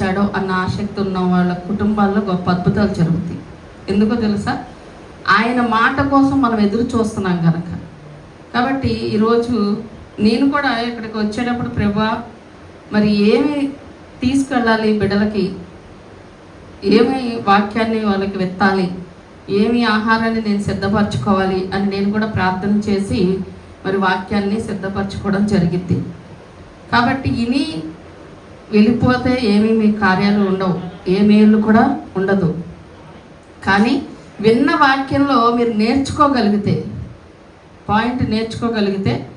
మాట అన్న ఆసక్తి ఉన్న వాళ్ళ కుటుంబాల్లో గొప్ప అద్భుతాలు జరుగుతాయి. ఎందుకో తెలుసా? ఆయన మాట కోసం మనం ఎదురు చూస్తున్నాం కనుక కాబట్టి ఈరోజు నేను కూడా ఇక్కడికి వచ్చేటప్పుడు ప్రభా మరి ఏమి తీసుకెళ్ళాలి బిడ్డలకి? ఏమి వాక్యాన్ని వాళ్ళకి వెత్తాలి? ఏమి ఆహారాన్ని నేను సిద్ధపరచుకోవాలి అని నేను కూడా ప్రార్థన చేసి మరి వాక్యాన్ని సిద్ధపరచుకోవడం జరిగింది. కాబట్టి ఇని వెళ్ళిపోతే ఏమీ మీ కార్యాలు ఉండవు. ఏ మేలు కూడా ఉండదు. కానీ విన్న వాక్యంలో మీరు నేర్చుకోగలిగితే పాయింట్ నేర్చుకోగలిగితే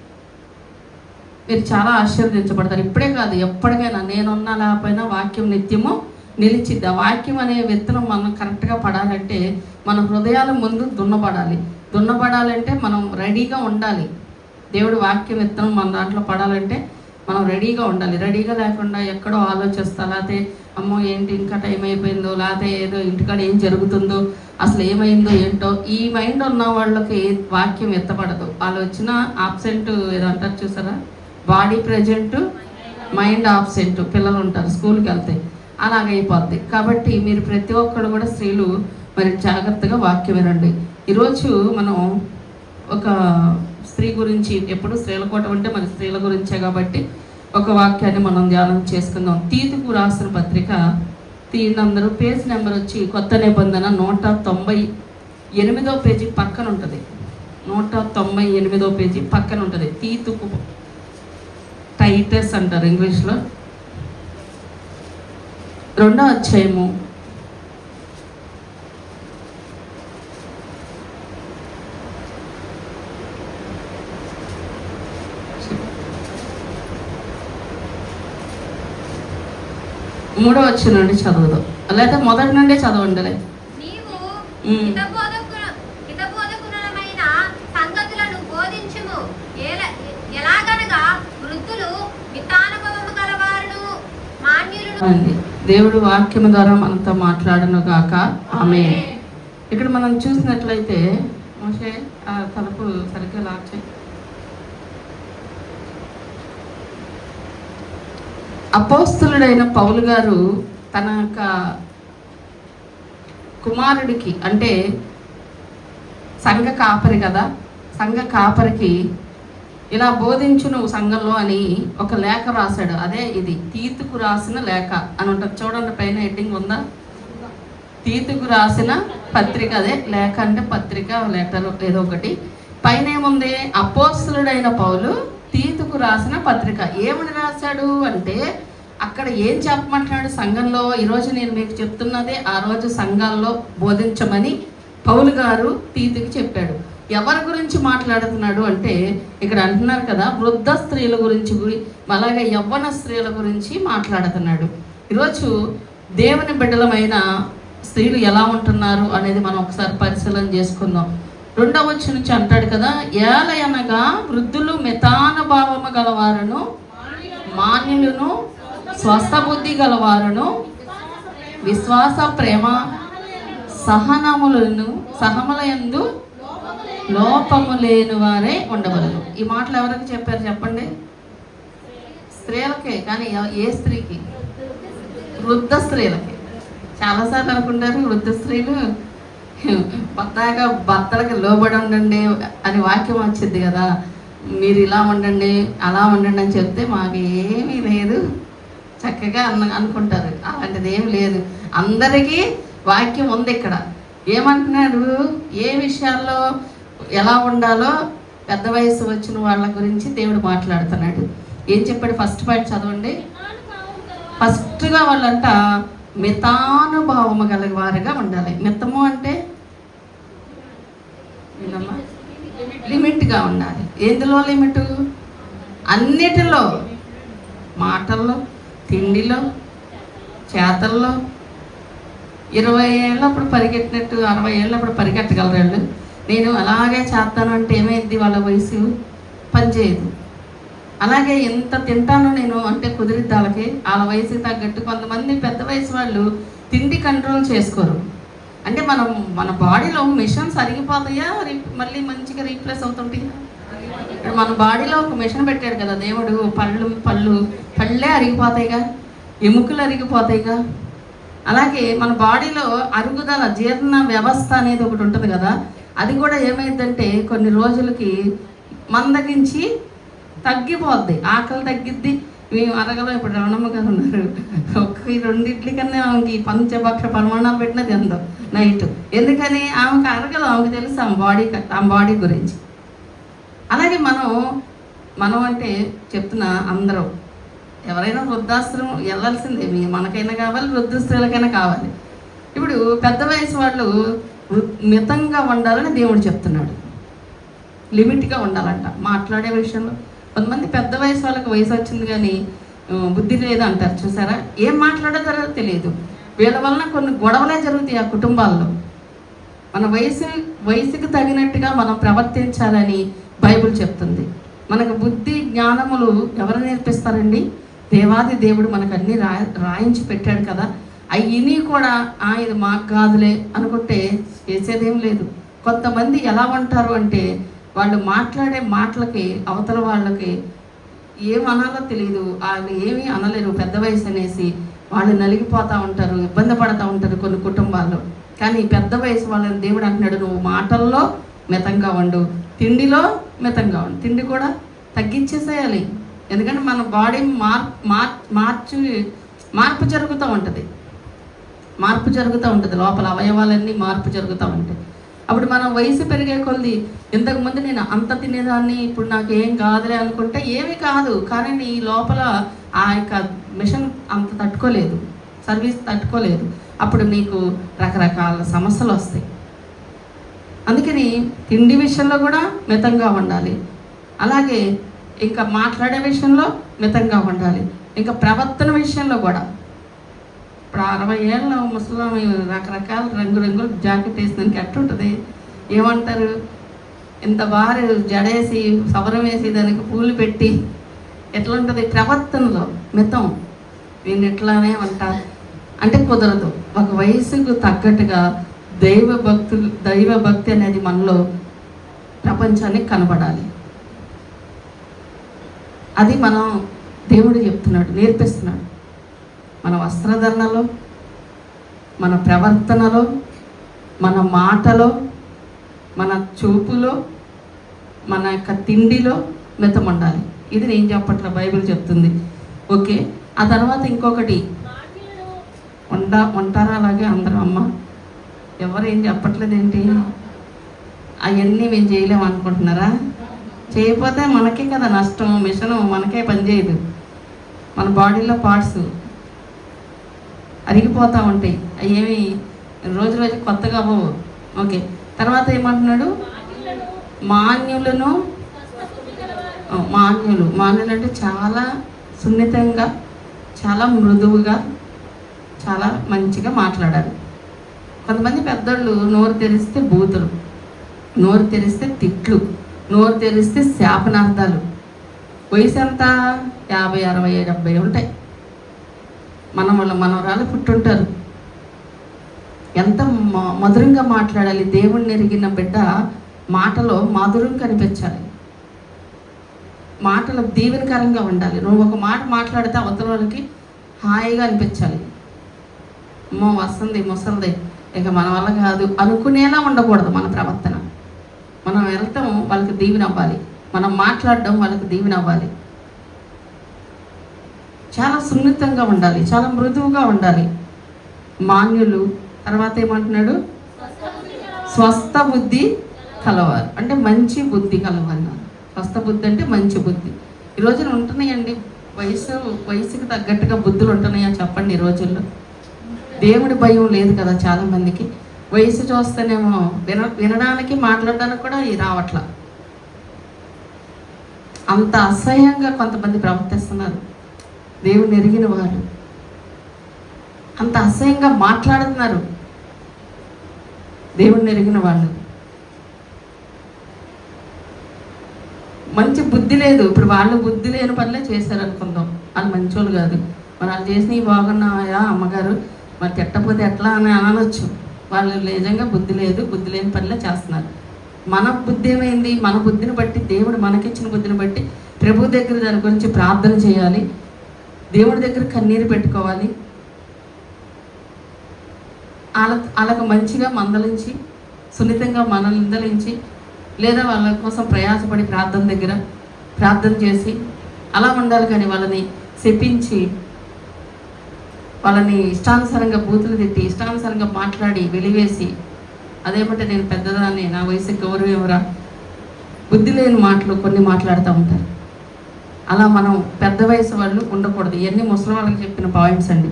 మీరు చాలా ఆశీర్వదించబడతారు. ఇప్పుడే కాదు ఎప్పటికైనా నేనున్నా లేకపోయినా వాక్యం నిత్యము నిలిచిద్ది. ఆ వాక్యం అనే విత్తనం మనం కరెక్ట్గా పడాలంటే మన హృదయాల ముందు దున్నబడాలి. దున్నబడాలంటే మనం రెడీగా ఉండాలి. దేవుడు వాక్యం విత్తనం మన దాంట్లో పడాలంటే మనం రెడీగా ఉండాలి. రెడీగా లేకుండా ఎక్కడో ఆలోచిస్తా లేకపోతే అమ్మో ఏంటి ఇంకా టైం అయిపోయిందో లేకపోతే ఏదో ఇంటికాడ ఏం జరుగుతుందో అసలు ఏమైందో ఏంటో ఈ మైండ్ ఉన్న వాళ్ళకి వాక్యం ఎత్తపడదు వాళ్ళు వచ్చిన ఆబ్సెంట్ ఏదో అంటారు చూసారా? బాడీ ప్రజెంట్ మైండ్ ఆబ్సెంట్ పిల్లలు ఉంటారు స్కూల్కి వెళ్తే. అలాగైపోద్ది కాబట్టి మీరు ప్రతి ఒక్కరు కూడా స్త్రీలు మరి జాగ్రత్తగా వాక్యం వినండి. ఈరోజు మనం ఒక స్త్రీ గురించి ఎప్పుడు స్త్రీల కోట అంటే మన స్త్రీల గురించే కాబట్టి ఒక వాక్యాన్ని మనం ధ్యానం చేసుకుందాం. తీతుకు రాసిన పత్రిక తీనందరూ పేజ్ నెంబర్ వచ్చి కొత్త నిబంధన నూట తొంభై ఎనిమిదో పేజీ పక్కన ఉంటుంది. నూట తొంభై ఎనిమిదో పేజీ పక్కన ఉంటుంది. తీతుకు టైటస్ అంటారు ఇంగ్లీష్లో. రెండో అధ్యాయము మూడో వచ్చి నుండి చదవదు. లేదా మొదటి నుండే అండి దేవుడు వాక్యం ద్వారా మనతో మాట్లాడను గాక. ఆమె ఇక్కడ మనం చూసినట్లయితే మోషే ఆ తలుపు సరిగ్గా లాక్ చేయి. అపోస్తులుడైన పౌలు గారు తన యొక్క కుమారుడికి అంటే సంఘ కాపరి కదా సంఘ కాపరికి ఇలా బోధించు నువ్వు సంఘంలో అని ఒక లేఖ రాశాడు. అదే ఇది తీతుకు రాసిన లేఖ అని ఉంటుంది. చూడండి పైన హెడ్డింగ్ ఉందా? తీతుకు రాసిన పత్రిక అదే లేఖ అంటే పత్రిక లెటర్ ఏదో ఒకటి. పైన ఏముంది? అపోస్తులుడైన పౌలు తీతుకు రాసిన పత్రిక. ఏమని రాశాడు అంటే అక్కడ ఏం చెప్పమంటున్నాడు సంఘంలో? ఈరోజు నేను మీకు చెప్తున్నదే ఆ రోజు సంఘాల్లో బోధించమని పౌలు గారు తీతుకి చెప్పాడు. ఎవరి గురించి మాట్లాడుతున్నాడు అంటే ఇక్కడ అంటున్నారు కదా వృద్ధ స్త్రీల గురించి గురి అలాగే యవ్వన స్త్రీల గురించి మాట్లాడుతున్నాడు. ఈరోజు దేవుని బిడ్డలమైన స్త్రీలు ఎలా ఉంటున్నారు అనేది మనం ఒకసారి పరిశీలన చేసుకుందాం. రెండవ వచ్చి నుంచి అంటాడు కదా ఏలయనగా వృద్ధులు మితానుభావము గలవారును మాన్యులను స్వస్థ బుద్ధి గలవారును విశ్వాస ప్రేమ సహనములను సహములందు లోపము లేని వారే ఉండవలను. ఈ మాటలు ఎవరికి చెప్పారు చెప్పండి? స్త్రీలకే కానీ ఏ స్త్రీకి? వృద్ధ స్త్రీలకి. చాలాసార్లు అనుకుంటారు వృద్ధ స్త్రీలు కొత్తగా భర్తలకు లోబడి ఉండండి అని వాక్యం వచ్చింది కదా. మీరు ఇలా ఉండండి అలా ఉండండి అని చెప్తే మాకు ఏమీ లేదు. చక్కగా అన్న అనుకుంటారు. అలాంటిది ఏం లేదు. అందరికీ వాక్యం ఉంది ఇక్కడ. ఏమంటున్నాడు? ఏ విషయాల్లో ఎలా ఉండాలో పెద్ద వయసు వచ్చిన వాళ్ళ గురించి దేవుడు మాట్లాడుతున్నాడు. ఏం చెప్పాడు? ఫస్ట్ పాయింట్ చదవండి. ఫస్ట్గా వాళ్ళంట మితానుభావము గల వారిగా ఉండాలి. మితము అంటే లిమిట్గా ఉండాలి. ఎందులో లిమిట్? అన్నిటిలో. మాటల్లో తిండిలో చేతల్లో. ఇరవై ఏళ్ళప్పుడు పరిగెట్టినట్టు అరవై ఏళ్ళప్పుడు పరిగెట్టగలరు వాళ్ళు నేను అలాగే చేస్తాను అంటే ఏమైంది? వాళ్ళ వయసు పనిచేయదు. అలాగే ఎంత తింటానో నేను అంటే కుదిరిద్ది వాళ్ళకి వాళ్ళ వయసుకి తగ్గట్టు కొంతమంది పెద్ద వయసు వాళ్ళు తిండి కంట్రోల్ చేసుకోరు. అంటే మనం మన బాడీలో మిషన్స్ అరిగిపోతాయా మళ్ళీ మంచిగా రీప్లేస్ అవుతుంటాయా? ఇప్పుడు మన బాడీలో ఒక మిషన్ పెట్టాడు కదా దేవుడు పళ్ళు పళ్ళు పళ్ళే అరిగిపోతాయిగా ఎముకలు అరిగిపోతాయిగా. అలాగే మన బాడీలో అరుగుదల జీర్ణ వ్యవస్థ అనేది ఒకటి ఉంటుంది కదా అది కూడా ఏమైందంటే కొన్ని రోజులకి మందగించి తగ్గిపోద్ది ఆకలి తగ్గిద్ది. మేము అరగలో ఇప్పుడు రమణమ్మ గారు ఉన్నారు. ఒక్క ఈ కన్నా ఆమెకి పంచభక్ష పరిమాణాలు పెట్టినది ఎంతో? నైట్. ఎందుకని? ఆమెకి అరగదు ఆమెకు తెలుసు ఆమె బాడీ ఆమె బాడీ గురించి? అలాగే మనం మనం అంటే చెప్తున్నా అందరూ ఎవరైనా వృద్ధాశ్రమం వెళ్ళాల్సిందే. మీ మనకైనా కావాలి వృద్ధ కావాలి. ఇప్పుడు పెద్ద వయసు వాళ్ళు వృ- మితంగా ఉండాలని దేవుడు చెప్తున్నాడు. లిమిట్గా ఉండాలంట. మాట్లాడే విషయంలో కొంతమంది పెద్ద వయసు వాళ్ళకి వయసు వచ్చింది కానీ బుద్ధి లేదు అంటారు. చూసారా? ఏం మాట్లాడతారో తెలియదు. వీళ్ళ వలన కొన్ని గొడవలే జరుగుతాయి ఆ కుటుంబాల్లో. మన వయసు వయసుకు తగినట్టుగా మనం ప్రవర్తించాలని బైబిల్ చెప్తుంది. మనకు బుద్ధి జ్ఞానములు ఎవరు నేర్పిస్తారండి? దేవాది దేవుడు మనకు అన్నీ రా రాయించి పెట్టాడు కదా. అవి కూడా ఆ ఇది మాకు కాదులే అనుకుంటే చేసేదేం లేదు. కొంతమంది ఎలా ఉంటారు అంటే వాళ్ళు మాట్లాడే మాటలకి అవతల వాళ్ళకి ఏమనాలో తెలియదు వాళ్ళు ఏమీ అనలేరు. పెద్ద వయసు అనేసి వాళ్ళు నలిగిపోతూ ఉంటారు ఇబ్బంది పడుతూ ఉంటారు కొన్ని కుటుంబాల్లో. కానీ పెద్ద వయసు వాళ్ళని దేవుడు అంటున్నాడు నువ్వు మాటల్లో మితంగా ఉండు తిండిలో మితంగా ఉండు. తిండి కూడా తగ్గించేసేయాలి. ఎందుకంటే మన బాడీ మార్ మార్ మార్చి మార్పు జరుగుతూ ఉంటుంది. మార్పు జరుగుతూ ఉంటుంది. లోపల అవయవాలన్నీ మార్పు జరుగుతూ ఉంటాయి. అప్పుడు మనం వయసు పెరిగే కొద్ది ఇంతకుముందు నేను అంత తినేదాన్ని ఇప్పుడు నాకు ఏం కాదులే అనుకుంటే ఏమీ కాదు. కానీ నీ లోపల ఆ యొక్క మిషన్ అంత తట్టుకోలేదు. సర్వీస్ తట్టుకోలేదు. అప్పుడు నీకు రకరకాల సమస్యలు వస్తాయి. అందుకని తిండి విషయంలో కూడా మితంగా ఉండాలి. అలాగే ఇంకా మాట్లాడే విషయంలో మితంగా ఉండాలి. ఇంకా ప్రవర్తన విషయంలో కూడా. ఇప్పుడు అరవై ఏళ్ళ ముసలామి రకరకాల రంగురంగుల జాకెట్ వేసినానికి ఎట్టుంటుంది? ఏమంటారు? ఇంత బాగా జడేసి సవరం వేసి దానికి పూలు పెట్టి ఎట్లా ఉంటుంది ప్రవర్తనలో? మితం. వీళ్ళు ఎట్లానే అంటారు అంటే కుదరదు. ఒక వయసుకు తగ్గట్టుగా దైవ భక్తులు దైవ భక్తి అనేది మనలో ప్రపంచానికి కనబడాలి. అది మనం దేవుడు చెప్తున్నాడు నేర్పిస్తున్నాడు. మన వస్త్రధరణలో మన ప్రవర్తనలో మన మాటలో మన చూపులో మన యొక్క తిండిలో మితం ఉండాలి ఇది నేను చెప్పట్ల బైబిల్ చెప్తుంది. ఓకే? ఆ తర్వాత ఇంకొకటి. వండ ఉంటారా అలాగే అందరూ అమ్మ? ఎవరేం ఏం చెప్పట్లేదు ఏంటి అవన్నీ మేము చేయలేము అనుకుంటున్నారా? చేయకపోతే మనకే కదా నష్టం మిషన్ మనకే పనిచేయదు. మన బాడీలో పార్ట్స్. అరిగిపోతూ ఉంటాయి. అవి ఏమి రోజు రోజు కొత్తగా పోవు ఓకే. తర్వాత ఏమంటున్నాడు? మాన్యులను మాన్యులు. మాన్యులు అంటే చాలా సున్నితంగా చాలా మృదువుగా చాలా మంచిగా మాట్లాడాలి. కొంతమంది పెద్దోళ్ళు నోరు తెరిస్తే బూతులు నోరు తెరిస్తే తిట్లు నోరు తెరిస్తే శాపనార్థాలు. వయసు ఎంత? యాభై అరవై డెబ్బై ఉంటాయి. మనం వాళ్ళ మనవరాలు పుట్టుంటారు. ఎంత మ- మధురంగా మాట్లాడాలి దేవుణ్ణి ఎరిగిన బిడ్డ మాటలో మాధుర్యం కనిపించాలి. మాటలు దీవెనకరంగా ఉండాలి. నువ్వు ఒక మాట మాట్లాడితే అవతల వాళ్ళకి హాయిగా అనిపించాలి. అమ్మో వస్తుంది ముసలిది. ఇక మన వల్ల కాదు. అనుకునేలా ఉండకూడదు మన ప్రవర్తన. మనం వెళ్తాం వాళ్ళకి దీవెనవ్వాలి. మనం మాట్లాడడం వాళ్ళకి దీవెనవ్వాలి. అవ్వాలి చాలా సున్నితంగా ఉండాలి చాలా మృదువుగా ఉండాలి. మాన్యులు తర్వాత ఏమంటున్నాడు? స్వస్థ బుద్ధి కలవారు. అంటే మంచి బుద్ధి కలవారు స్వస్థ బుద్ధి అంటే మంచి బుద్ధి. ఈ రోజున ఉంటున్నాయండి. వయసు వయసుకి తగ్గట్టుగా బుద్ధులు ఉంటున్నాయా చెప్పండి ఈ రోజుల్లో? దేవుడి భయం లేదు కదా చాలా మందికి వయసు చూస్తేనేమో విన వినడానికి మాట్లాడడానికి కూడా ఈ రావట్ల. అంత అసహ్యంగా కొంతమంది ప్రవర్తిస్తున్నారు. దేవుని ఎరిగిన వారు అంత అసహ్యంగా మాట్లాడుతున్నారు. దేవుణ్ణి ఎరిగిన వాళ్ళు. మంచి బుద్ధి లేదు. ఇప్పుడు వాళ్ళు బుద్ధి లేని పనులే చేశారు అనుకుందాం వాళ్ళు మంచోళ్ళు కాదు. మరి వాళ్ళు చేసినవి బాగున్నాయా అమ్మగారు? మరి తిట్టపోతే ఎట్లా అని అనవచ్చు వాళ్ళు నిజంగా బుద్ధి లేదు. బుద్ధి లేని పనులే చేస్తున్నారు. మన బుద్ధి ఏమైంది? మన బుద్ధిని బట్టి దేవుడు మనకిచ్చిన బుద్ధిని బట్టి ప్రభు దగ్గర దాని గురించి ప్రార్థన చేయాలి. దేవుడి దగ్గర కన్నీరు పెట్టుకోవాలి. వాళ్ళ వాళ్ళకు మంచిగా మందలించి సున్నితంగా మందలించి లేదా వాళ్ళ కోసం ప్రయాసపడి ప్రార్థన దగ్గర ప్రార్థన చేసి అలా ఉండాలి కానీ వాళ్ళని శపించి వాళ్ళని ఇష్టానుసారంగా బూతులు తిట్టి ఇష్టానుసారంగా మాట్లాడి వెలివేసి అదేమంటే నేను పెద్దదాన్ని నా వయసు గౌరవరా బుద్ధి లేని మాటలు కొన్ని మాట్లాడుతూ ఉంటారు. అలా మనం పెద్ద వయసు వాళ్ళు ఉండకూడదు. ఇవన్నీ ముసలి వాళ్ళకి చెప్పిన పాయింట్స్ అండి.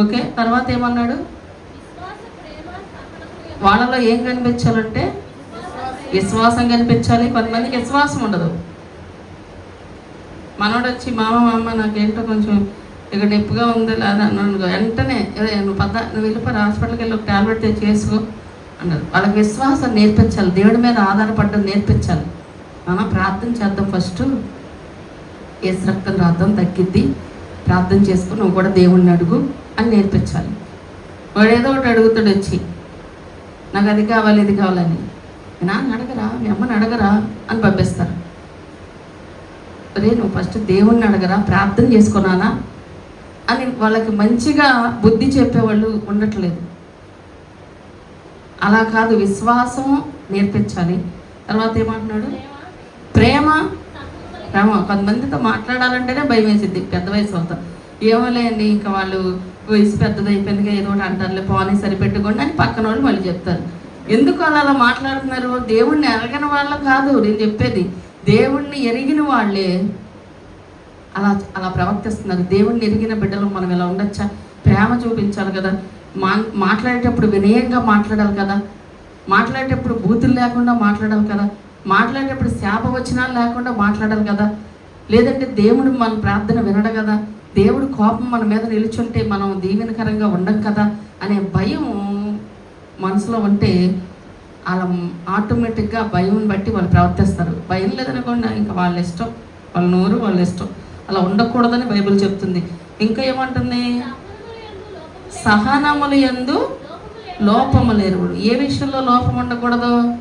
ఓకే తర్వాత ఏమన్నాడు? వాళ్ళలో ఏం కనిపించాలంటే విశ్వాసం కనిపించాలి. కొంతమందికి విశ్వాసం ఉండదు. మనోడు వచ్చి మామ మామ నాకేంటో కొంచెం ఇక నొప్పిగా ఉంది లేదా అన్నాడు వెంటనే నువ్వు పద నువ్వు వెళ్ళిపోయి హాస్పిటల్కి వెళ్ళి ఒక టాబ్లెట్ తెచ్చి చేసుకో అన్నారు వాళ్ళకి విశ్వాసం నేర్పించాలి. దేవుడి మీద ఆధారపడడం నేర్పించాలి. మనం ప్రార్థన చేద్దాం ఫస్ట్. ఏసు రక్తం రాద్దాం తగ్గిద్ది. ప్రార్థన చేసుకుని నువ్వు కూడా దేవుణ్ణి అడుగు అని నేర్పించాలి. వాడు ఏదో ఒకటి అడుగుతాడు వచ్చి నాకు అది కావాలి ఇది కావాలని. నాన్న అడగరా మీ అమ్మని అడగరా? అని పంపిస్తారు. రే నువ్వు ఫస్ట్ దేవుణ్ణి అడగరా ప్రార్థన చేసుకున్నానా అని వాళ్ళకి మంచిగా బుద్ధి చెప్పేవాళ్ళు ఉండట్లేదు. అలా కాదు విశ్వాసం నేర్పించాలి. తర్వాత ఏమంటున్నాడు? ప్రేమ ప్రేమ కొంతమందితో మాట్లాడాలంటేనే భయం వేసిద్ది పెద్ద వయసు అవుతాం ఏమోలేండి ఇంకా వాళ్ళు వయసు పెద్దది అయిపోయిందిగా ఏదో ఒకటి అంటారులే పోనీ సరిపెట్టుకోండి అని పక్కన వాళ్ళు మళ్ళీ చెప్తారు. ఎందుకు అలా అలా మాట్లాడుతున్నారు? దేవుణ్ణి ఎరగని వాళ్ళు కాదు నేను చెప్పేది. దేవుణ్ణి ఎరిగిన వాళ్ళే అలా అలా ప్రవర్తిస్తున్నారు. దేవుణ్ణి ఎరిగిన బిడ్డలు మనం ఇలా ఉండొచ్చా? ప్రేమ చూపించాలి కదా. మా మాట్లాడేటప్పుడు వినయంగా మాట్లాడాలి కదా. మాట్లాడేటప్పుడు బూతులు లేకుండా మాట్లాడాలి కదా. మాట్లాడేటప్పుడు శాప వచనాలు లేకుండా మాట్లాడాలి కదా? లేదంటే దేవుడు మన ప్రార్థన వినడు కదా? దేవుడు కోపం మన మీద నిలుచుంటే మనం దీవెనకరంగా ఉండం కదా? అనే భయం మనసులో ఉంటే అలా ఆటోమేటిక్గా భయం బట్టి వాళ్ళు ప్రవర్తిస్తారు. భయం లేదనుకోండి ఇంకా వాళ్ళ ఇష్టం వాళ్ళ నోరు వాళ్ళ ఇష్టం. అలా ఉండకూడదని బైబిల్ చెప్తుంది. ఇంకా ఏమంటుంది? సహనములు ఎందు లోపము లేరు. ఏ విషయంలో లోపం ఉండకూడదు?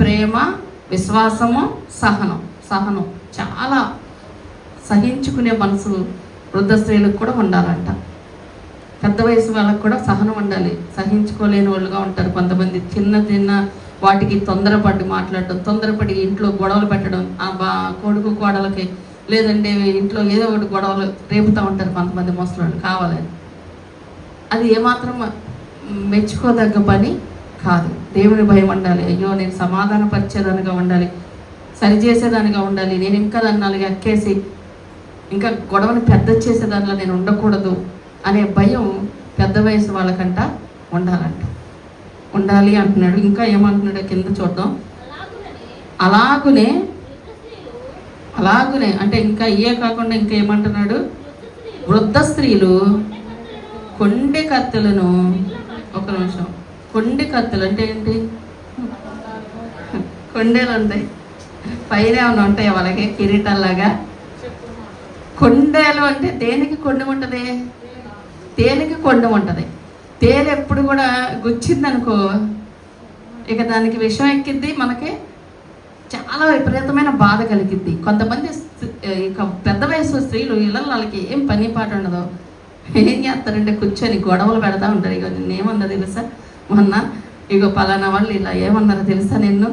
ప్రేమ విశ్వాసము సహనం. సహనం. చాలా సహించుకునే మనసు వృద్ధ స్త్రీలకు కూడా ఉండాలంట. పెద్ద వయసు వాళ్ళకు కూడా సహనం ఉండాలి. సహించుకోలేని వాళ్ళుగా ఉంటారు కొంతమంది. చిన్న చిన్న వాటికి తొందరపడి మాట్లాడడం తొందరపడి ఇంట్లో గొడవలు పెట్టడం బా కొడుకు కోడలకి లేదంటే ఇంట్లో ఏదో ఒకటి గొడవలు రేపుతూ ఉంటారు కొంతమంది ముసలోళ్ళు. కావాలని. అది ఏమాత్రం మెచ్చుకోదగ్గ పని కాదు. దేవుని భయం ఉండాలి. అయ్యో నేను సమాధానపరిచేదానిగా ఉండాలి. సరిచేసేదానిగా ఉండాలి. నేను ఇంకా దాన్ని నాలుగు ఎక్కేసి ఇంకా గొడవని పెద్ద చేసేదానిలో నేను ఉండకూడదు అనే భయం పెద్ద వయసు వాళ్ళకంట ఉండాలంట. ఉండాలి అంటున్నాడు. ఇంకా ఏమంటున్నాడు కింద చూద్దాం. అలాగునే అలాగునే అంటే ఇంకా ఇయే కాకుండా ఇంకా ఏమంటున్నాడు? వృద్ధ స్త్రీలు కొండె కత్తులను ఒక నిమిషం. కొండి కత్తులు అంటే ఏంటి? కొండేలు ఉంటాయి. పైన ఏమైనా ఉంటాయి వాళ్ళకి? కిరీటాల్లాగా? కొండేలు అంటే దేనికి కొండ ఉంటుంది తేనెకి కొండ ఉంటుంది తేనె ఎప్పుడు కూడా గుచ్చిందనుకో ఇక దానికి విషం ఎక్కిద్ది మనకి. చాలా విపరీతమైన బాధ కలిగిద్ది. కొంతమంది ఇక పెద్ద వయసు స్త్రీలు ఇళ్ళలో వాళ్ళకి ఏం పని పాట ఉండదు. ఏం చేస్తారంటే కూర్చొని గొడవలు పెడతా ఉంటారు. ఇక నేనేమన్నా తెలుసా? మొన్న ఇగో పలానా వాళ్ళు ఇలా ఏమన్నారో తెలుసా నిన్ను?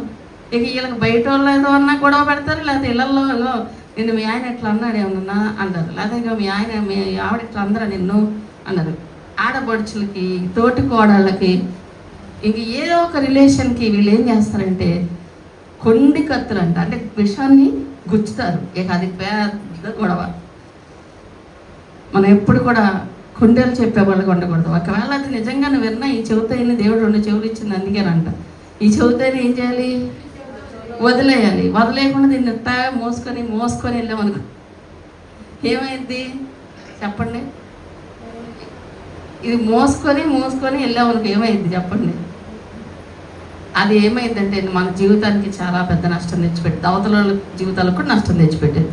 ఇక వీళ్ళకి బయట వాళ్ళు ఏదో అన్నా గొడవ పెడతారు లేకపోతే ఇళ్ళల్లో నిన్ను మీ ఆయన ఎట్లా అన్నాడు ఏమన్నా? అన్నారు లేకపోతే ఇక మీ ఆయన మీ ఆవిడ ఇట్లా అందరా నిన్ను? అన్నారు ఆడపడుచులకి తోటి కోడళ్ళకి ఇంక ఏదో ఒక రిలేషన్కి వీళ్ళు ఏం చేస్తారంటే కొండి కత్తులు అంట అంటే విషాన్ని గుచ్చుతారు. ఇక అది పెద్ద గొడవ. మనం ఎప్పుడు కూడా కుండలు చెప్పే వాళ్ళకి ఉండకూడదు. ఒకవేళ అది నిజంగా నువ్వు విన్నా ఈ చెవితైన దేవుడు రెండు చెవులు ఇచ్చింది అందుకేనంట ఈ చెవితైన ఏం చేయాలి? వదిలేయాలి. వదిలేయకుండా దీన్ని ఎత్తాగా మోసుకొని మోసుకొని వెళ్ళామనుకో ఏమైంది? చెప్పండి. ఇది మోసుకొని మోసుకొని వెళ్ళామనుకో ఏమైంది? చెప్పండి. అది ఏమైందంటే మన జీవితానికి చాలా పెద్ద నష్టం తెచ్చిపెట్టింది. అవతల జీవితాలకు కూడా నష్టం తెచ్చిపెట్టింది.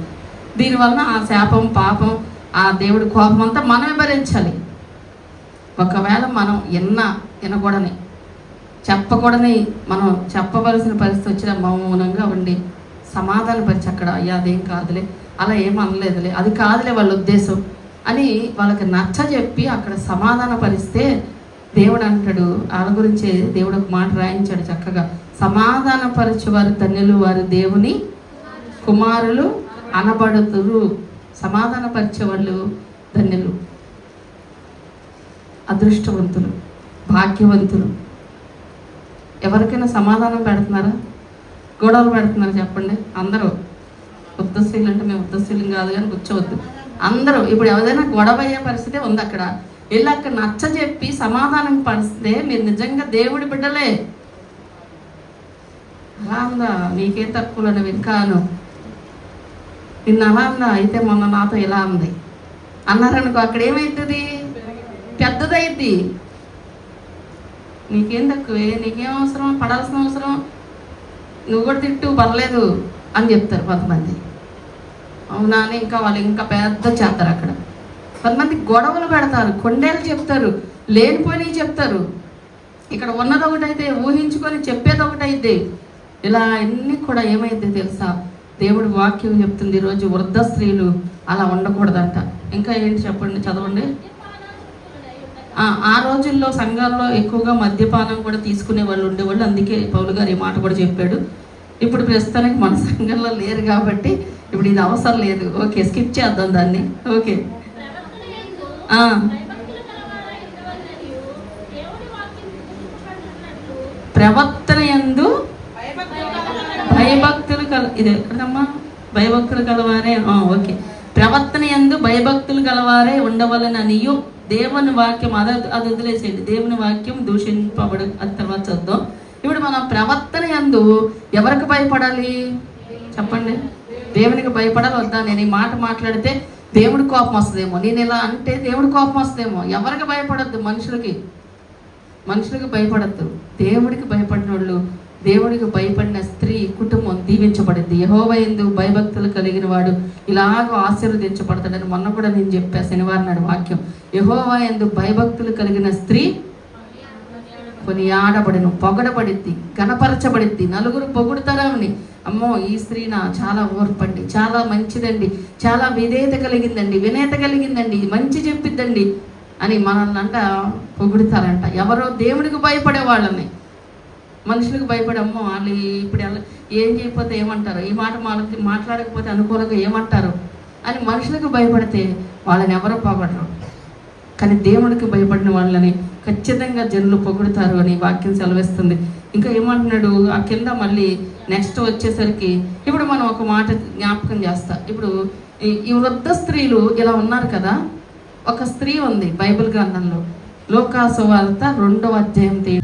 దీనివల్ల ఆ శాపం పాపం ఆ దేవుడి కోపం అంతా మనమే భరించాలి ఒకవేళ మనం ఎన్న వినకూడని చెప్పకూడని మనం చెప్పవలసిన పరిస్థితి వచ్చినా మౌనంగా ఉండి సమాధానపరిచి అక్కడ అయ్యా అదేం కాదులే అలా ఏం అనలేదులే అది కాదులే వాళ్ళ ఉద్దేశం అని వాళ్ళకి నచ్చ చెప్పి అక్కడ సమాధాన పరిస్తే దేవుడు అంటాడు. వాళ్ళ గురించి దేవుడు ఒక మాట రాయించాడు చక్కగా. సమాధానపరచు వారి ధన్యులు వారి దేవుని కుమారులు అనబడుతురు. సమాధాన వాళ్ళు ధన్యులు అదృష్టవంతులు భాగ్యవంతులు. ఎవరికైనా సమాధానం పెడుతున్నారా? గొడవలు పెడుతున్నారా చెప్పండి. అందరూ ఉద్దశీలు అంటే మేము ఉద్దశీలం కాదు కానీ కూర్చోవద్దు. అందరూ ఇప్పుడు ఎవరైనా గొడవ అయ్యే పరిస్థితి ఉంది అక్కడ. వెళ్ళి అక్కడ నచ్చ చెప్పి సమాధానం పరిస్తే మీరు నిజంగా దేవుడి బిడ్డలే. అలా ఉందా నీకేం తక్కువ వింకాను నిన్న అలా అయితే మొన్న నాతో ఇలా ఉంది అన్నారనుకో అక్కడ ఏమవుతుంది పెద్దదైద్ది. నీకేం తక్కువే? నీకేం అవసరం పడాల్సిన అవసరం? నువ్వు కూడా తిట్టు పర్లేదు అని చెప్తారు కొంతమంది. అవునా అని ఇంకా వాళ్ళు ఇంకా పెద్ద చేస్తారు అక్కడ. కొంతమంది గొడవలు పెడతారు కొండేలు చెప్తారు లేనిపోయినవి చెప్తారు. ఇక్కడ ఉన్నది ఒకటైతే ఊహించుకొని చెప్పేది ఒకటైతే ఇలా అన్నీ కూడా ఏమైతే తెలుసా? దేవుడి వాక్యం చెప్తుంది ఈరోజు వృద్ధ స్త్రీలు అలా ఉండకూడదంట. ఇంకా ఏంటి చెప్పండి చదవండి. ఆ, రోజుల్లో సంఘాల్లో ఎక్కువగా మద్యపానం కూడా తీసుకునే వాళ్ళు ఉండేవాళ్ళు. అందుకే పౌలు గారు ఈ మాట కూడా చెప్పాడు. ఇప్పుడు ప్రస్తుతానికి మన సంఘంలో లేరు కాబట్టి ఇప్పుడు ఇది అవసరం లేదు. ఓకే స్కిప్ చేద్దాం దాన్ని. ఓకే. ప్రవర్తన ఎందు కల ఇది ఎక్కడమ్మా? భయభక్తులు కలవారే ఆ, ఓకే. ప్రవర్తన ఎందు భయభక్తులు గలవారే ఉండవలననియు దేవుని వాక్యం అది అది వదిలేసేయండి. దేవుని వాక్యం దూషింపబడు అది తర్వాత చూద్దాం ఇప్పుడు మన ప్రవర్తన ఎందు ఎవరికి భయపడాలి? చెప్పండి. దేవునికి భయపడాలి వద్దా? నేను ఈ మాట మాట్లాడితే దేవుడి కోపం వస్తుందేమో. నేను ఇలా అంటే దేవుడి కోపం వస్తుందేమో. ఎవరికి భయపడద్దు? మనుషులకి. మనుషులకి భయపడద్దు. దేవుడికి భయపడిన వాళ్ళు దేవుడికి భయపడిన స్త్రీ కుటుంబం దీవించబడింది. యహోవైందు భయభక్తులు కలిగిన వాడు ఇలాగ ఆశీర్వదించబడతాడని మొన్న కూడా నేను చెప్పా శనివారం నాడు వాక్యం. యహోవైందు భయభక్తులు కలిగిన స్త్రీ కొని ఆడబడిను పొగడబడిద్ది గణపరచబడిద్ది నలుగురు పొగుడుతారామని. అమ్మో ఈ స్త్రీ నా చాలా ఓర్పండి చాలా మంచిదండి చాలా విధేయత కలిగిందండి వినేత కలిగిందండి మంచి చెప్పిద్దండి అని మనల్ని అంట పొగుడుతారంట. ఎవరో దేవుడికి భయపడే వాళ్ళని. మనుషులకు భయపడమ్మో వాళ్ళు ఇప్పుడు ఏం చేయకపోతే ఏమంటారు? ఈ మాట వాళ్ళకి మాట్లాడకపోతే అనుకూలంగా ఏమంటారు? అని మనుషులకు భయపడితే వాళ్ళని ఎవరో పొగడరు. కానీ దేవుడికి భయపడిన వాళ్ళని ఖచ్చితంగా జనులు పొగుడుతారు అని వాక్యం సెలవిస్తుంది. ఇంకా ఏమంటున్నాడు? ఆ కింద మళ్ళీ నెక్స్ట్ వచ్చేసరికి ఇప్పుడు మనం ఒక మాట జ్ఞాపకం చేస్తా. ఇప్పుడు ఈ- ఈ వృద్ధ స్త్రీలు ఇలా ఉన్నారు కదా? ఒక స్త్రీ ఉంది బైబిల్ గ్రంథంలో. లోకాసు వార్త రెండవ అధ్యాయం తీ